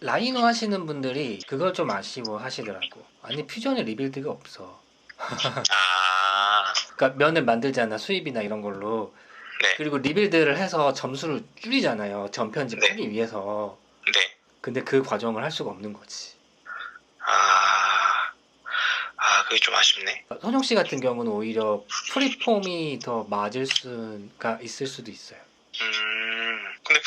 라이노 하시는 분들이 그걸 좀 아쉬워 하시더라고. 아니 퓨전에 리빌드가 없어. 아, 그러니까 면을 만들잖아 수입이나 이런 걸로. 네. 그리고 리빌드를 해서 점수를 줄이잖아요. 전 편집하기 위해서. 네. 근데 그 과정을 할 수가 없는 거지. 아, 아, 그게 좀 아쉽네. 선영 씨 같은 경우는 오히려 프리폼이 더 맞을 수가 있을 수도 있어요.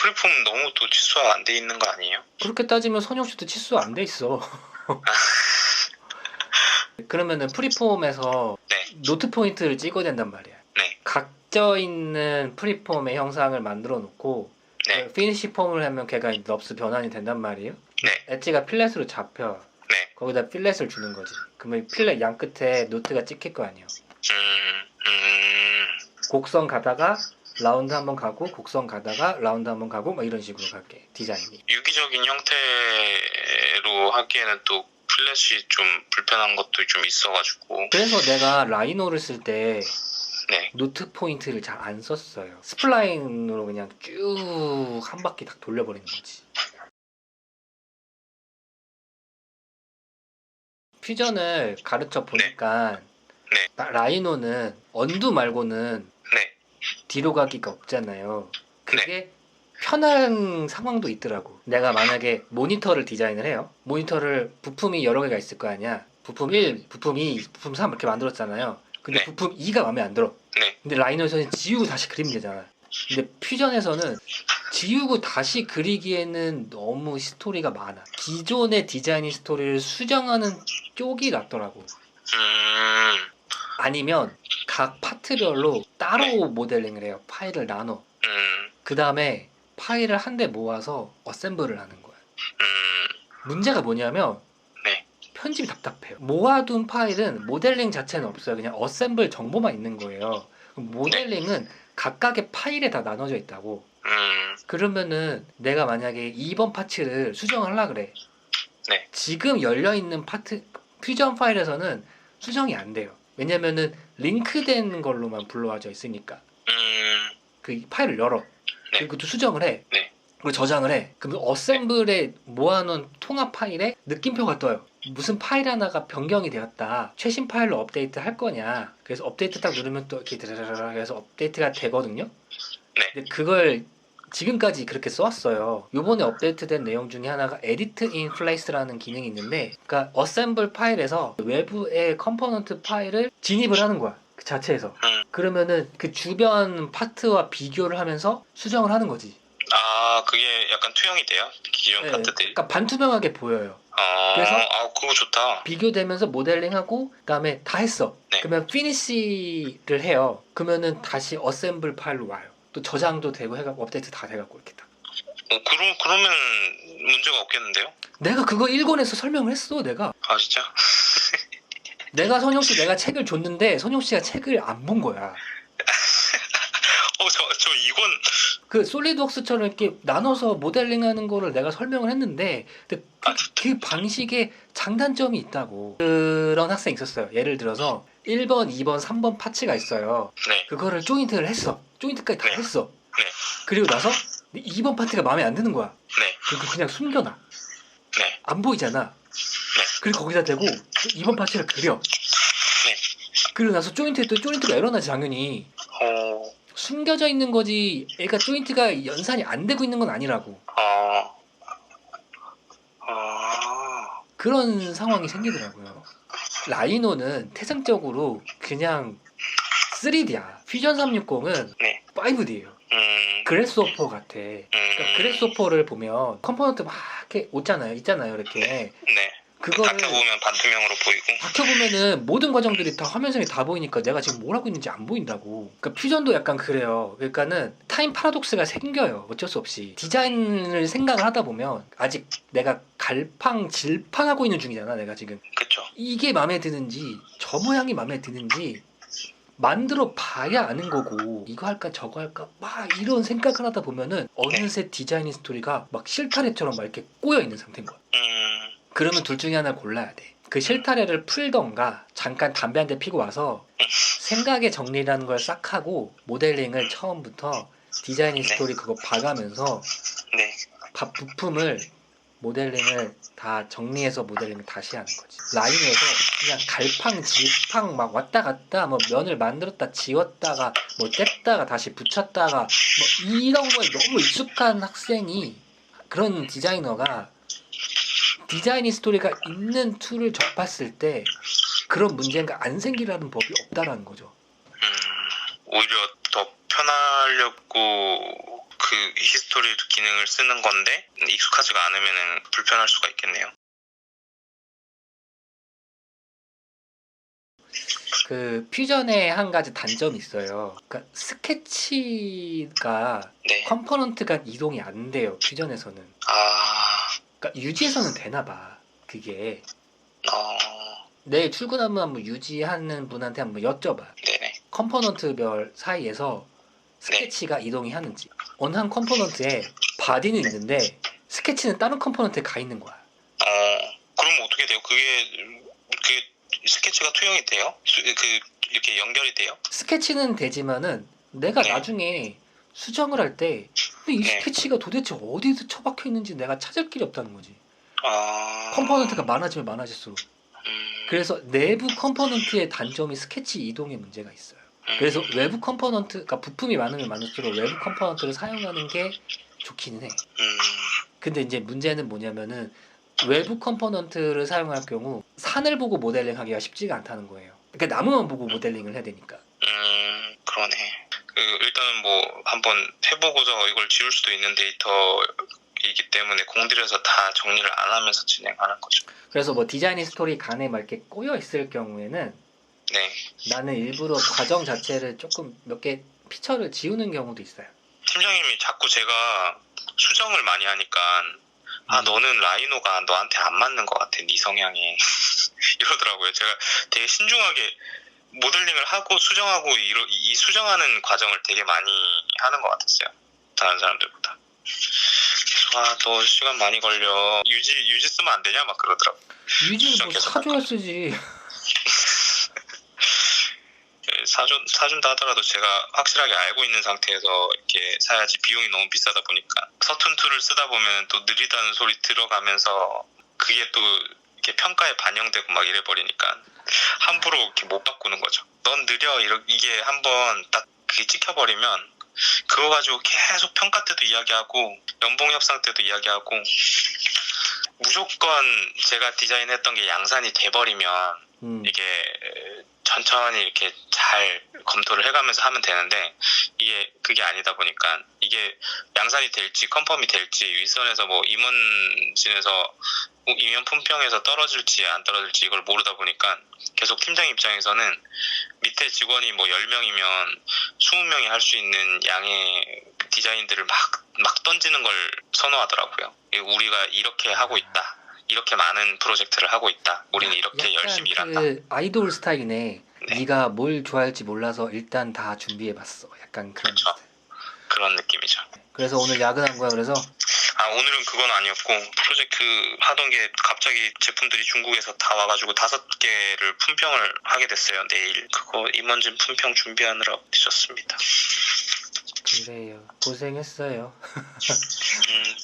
프리폼 너무 또 취소가 안돼 있는 거 아니에요? 그렇게 따지면 선영 씨도 치수 안 돼 있어. 그러면은 프리폼에서 네. 노트 포인트를 찍어야 된단 말이야. 네. 각져 있는 프리폼의 형상을 만들어 놓고 네. 그 피니시 폼을 하면 걔가 넙스 변환이 된단 말이에요. 네. 엣지가 필렛으로 잡혀. 네. 거기다 필렛을 주는 거지. 그러면 필렛 양 끝에 노트가 찍힐 거 아니에요. 음, 음, 곡선 가다가 라운드 한번 가고 곡선 가다가 라운드 한번 가고 막 이런 식으로 갈게 디자인이. 유기적인 형태로 하기에는 또 플랫이 좀 불편한 것도 좀 있어가지고. 그래서 내가 라이노를 쓸때 네. 노트 포인트를 잘 안 썼어요. 스플라인으로 그냥 쭉 한 바퀴 딱 돌려버리는 거지. 퓨전을 가르쳐 보니까 네. 나- 라이노는 언두 말고는 네. 뒤로 가기가 없잖아요. 그게 편한 상황도 있더라고. 내가 만약에 모니터를 디자인을 해요. 모니터를 부품이 여러 개가 있을 거 아니야. 부품 1, 부품 2, 부품 3 이렇게 만들었잖아요. 근데 네. 부품 2가 마음에 안 들어. 네. 근데 라이너에서는 지우고 다시 그리면 되잖아. 근데 퓨전에서는 지우고 다시 그리기에는 너무 스토리가 많아. 기존의 디자인 스토리를 수정하는 쪽이 낫더라고. 음, 아니면 각 파트별로 따로 모델링을 해요. 파일을 나눠. 음, 그 다음에 파일을 한데 모아서 어셈블을 하는 거야. 음, 문제가 뭐냐면 네. 편집이 답답해요. 모아둔 파일은 모델링 자체는 없어요. 그냥 어셈블 정보만 있는 거예요. 그럼 모델링은 각각의 파일에 다 나눠져 있다고. 음, 그러면은 내가 만약에 2번 파츠를 수정하려 그래. 네. 지금 열려 있는 파트 퓨전 파일에서는 수정이 안 돼요. 왜냐면은 링크된 걸로만 불러와져 있으니까. 음, 그 파일을 열어. 네. 그리고 또 수정을 해. 네. 그리고 저장을 해. 그럼 어셈블에 모아놓은 통합 파일에 느낌표가 떠요. 무슨 파일 하나가 변경이 되었다. 최신 파일로 업데이트 할 거냐. 그래서 업데이트 딱 누르면 또 이렇게 드라라라 해서 업데이트가 되거든요. 네. 근데 그걸 지금까지 그렇게 써왔어요. 요번에 업데이트된 내용 중에 하나가 edit in place라는 기능이 있는데, 그러니까 어셈블 파일에서 외부의 컴포넌트 파일을 진입을 하는 거야. 그 자체에서. 음. 그러면은 그 주변 파트와 비교를 하면서 수정을 하는 거지. 아, 그게 약간 투영이 돼요? 기존 네, 파트들이? 그러니까 반투명하게 보여요. 어, 그래서- 아, 그거 좋다. 비교되면서 모델링하고 그다음에 다 했어. 네. 그러면 피니시를 해요. 그러면은 다시 어셈블 파일로 와요. 또 저장도 되고 해갖고 업데이트 다 돼갖고 이렇게 딱. 어, 그럼, 그러면 문제가 없겠는데요? 내가 그거 1권에서 설명을 했어. 내가 아, 진짜? 내가 선영 씨 내가 책을 줬는데 선영 씨가 책을 안 본 거야. 어, 저, 저 이건, 그 솔리드웍스처럼 이렇게 나눠서 모델링하는 거를 내가 설명을 했는데 근데 그, 그 방식에 장단점이 있다고 그런 학생 있었어요 예를 들어서 1번, 2번, 3번 파츠가 있어요 네. 그거를 조인트를 했어 조인트까지 다 네. 했어 네. 그리고 나서 2번 파트가 마음에 안 드는 거야 네. 그거 그냥 숨겨놔 네. 안 보이잖아 그리고 거기다 대고 2번 파츠를 그려 네. 그리고 나서 조인트에 또 조인트가 에러나지 당연히 어, 숨겨져 있는 거지 애가 조인트가 연산이 안 되고 있는 건 아니라고 어, 아, 그런 상황이 생기더라고요. 라이노는 태생적으로 그냥 3D야. 퓨전 360은 네. 5D예요. 음, 그래스오퍼 같아. 음, 그러니까 그래스오퍼를 보면 컴포넌트 막 이렇게 오잖아요. 있잖아요. 이렇게. 네. 그거를 박혀보면 반투명으로 보이고. 박혀보면은 모든 과정들이 다 화면상에 다 보이니까 내가 지금 뭘 하고 있는지 안 보인다고. 그러니까 퓨전도 약간 그래요. 그러니까는 타임 파라독스가 생겨요. 어쩔 수 없이. 디자인을 생각을 하다 보면 아직 내가 갈팡 질팡하고 있는 중이잖아. 내가 지금. 그쵸. 이게 마음에 드는지 저 모양이 마음에 드는지 만들어 봐야 아는 거고 이거 할까 저거 할까 막 이런 생각을 하다 보면은 어느새 디자인 스토리가 막 실타래처럼 막 이렇게 꼬여 있는 상태인 거야. 음, 그러면 둘 중에 하나 골라야 돼. 그 실타래를 풀던가 잠깐 담배 한 대 피고 와서 생각의 정리라는 걸 싹 하고 모델링을 처음부터 디자인 스토리 그거 봐가면서 네. 바- 부품을 모델링을 다 정리해서 모델링을 다시 하는 거지. 라인에서 그냥 갈팡 질팡 막 왔다 갔다 뭐 면을 만들었다 지웠다가 뭐 뗐다가 다시 붙였다가 뭐 이런 거에 너무 익숙한 학생이 그런 디자이너가 디자이닝 스토리가 있는 툴을 접했을 때 그런 문제가 안 생기라는 법이 없다라는 거죠. 음, 오히려 더 편하려고 그 히스토리 기능을 쓰는 건데 익숙하지가 않으면 불편할 수가 있겠네요. 그 퓨전의 한 가지 단점이 있어요. 그러니까 스케치가 네. 컴포넌트가 이동이 안 돼요. 퓨전에서는. 아, 그러니까 유지에서는 되나 봐. 그게 어, 내일 출근하면 한번 유지하는 분한테 한번 여쭤봐. 네네. 컴포넌트별 사이에서 스케치가 이동이 하는지. 어느 한 컴포넌트에 바디는 있는데 스케치는 다른 컴포넌트에 가 있는 거야. 어, 그럼 어떻게 돼요? 그게 그 스케치가 투영이 돼요? 수- 그 이렇게 연결이 돼요? 스케치는 되지만은 내가 네. 나중에 수정을 할 때 이 네. 스케치가 도대체 어디서 처박혀 있는지 내가 찾을 길이 없다는 거지. 아, 컴포넌트가 많아지면 많아질수록. 음, 그래서 내부 컴포넌트의 단점이 스케치 이동에 문제가 있어요. 음, 그래서 외부 컴포넌트, 그러니까 부품이 많으면 많을수록 외부 컴포넌트를 사용하는 게 좋기는 해. 음, 근데 이제 문제는 뭐냐면은 외부 컴포넌트를 사용할 경우 산을 보고 모델링 하기가 쉽지가 않다는 거예요. 그러니까 나무만 보고 모델링을 해야 되니까. 음, 그러네. 그 일단은 뭐 한번 해보고서 이걸 지울 수도 있는 데이터이기 때문에 공들여서 다 정리를 안 하면서 진행하는 거죠. 그래서 뭐 디자이닝 스토리 간에 막 이렇게 꼬여 있을 경우에는 네. 나는 일부러 과정 자체를 조금 몇 개 피처를 지우는 경우도 있어요. 팀장님이 자꾸 제가 수정을 많이 하니까 아 음. 너는 라이노가 너한테 안 맞는 것 같아 네 성향에 이러더라고요. 제가 되게 신중하게 모델링을 하고 수정하고 이러, 이 수정하는 과정을 되게 많이 하는 것 같았어요. 다른 사람들보다. 아 너 시간 많이 걸려 유지 유지 쓰면 안 되냐 막 그러더라고. 유지를 뭐 사줘야 쓰지. 예, 사준 사준다 하더라도 제가 확실하게 알고 있는 상태에서 이렇게 사야지 비용이 너무 비싸다 보니까 서툰 툴을 쓰다 보면 또 느리다는 소리 들어가면서 그게 또 이렇게 평가에 반영되고 막 이래 버리니까 함부로 이렇게 못 바꾸는 거죠. 넌 느려 이러 이게 한번 딱 그게 찍혀버리면 그거 가지고 계속 평가 때도 이야기하고 연봉 협상 때도 이야기하고 무조건 제가 디자인했던 게 양산이 돼버리면 음. 이게 천천히 이렇게 잘 검토를 해가면서 하면 되는데 이게 그게 아니다 보니까 이게 양산이 될지 컨펌이 될지 윗선에서 뭐 임원진에서 이면 품평에서 떨어질지 안 떨어질지 이걸 모르다 보니까 계속 팀장 입장에서는 밑에 직원이 뭐 10명이면 20명이 할 수 있는 양의 디자인들을 막, 막 던지는 걸 선호하더라고요. 우리가 이렇게 하고 있다. 이렇게 많은 프로젝트를 하고 있다. 우리는 이렇게 열심히 일한다. 그 아이돌 스타일이네. 네. 네가 뭘 좋아할지 몰라서 일단 다 준비해봤어. 약간 그런. 스타일. 그런 느낌이죠. 그래서 오늘 야근한 거야. 그래서 아 오늘은 그건 아니었고 프로젝트 하던 게 갑자기 제품들이 중국에서 다 와가지고 다섯 개를 품평을 하게 됐어요. 내일 그거 임원진 품평 준비하느라 늦었습니다. 그래요. 고생했어요.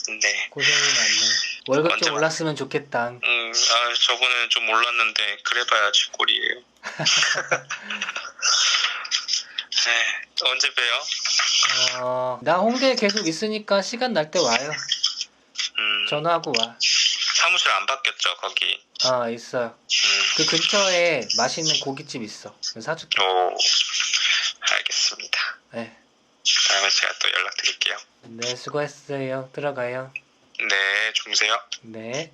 음, 네. 고생이 많네. 월급 좀 올랐으면 좋겠다. 음, 아 저번에 좀 몰랐는데 그래봐야지 꼴이에요. 네, 언제 봬요? 어, 나 홍대에 계속 있으니까 시간 날 때 와요. 음, 전화하고 와. 사무실 안 바뀌었죠 거기. 아 있어요. 음, 그 근처에 맛있는 고깃집 있어. 사줄게. 오, 알겠습니다. 네. 다음에 제가 또 연락드릴게요. 네 수고했어요. 들어가요. 네, 주무세요. 네.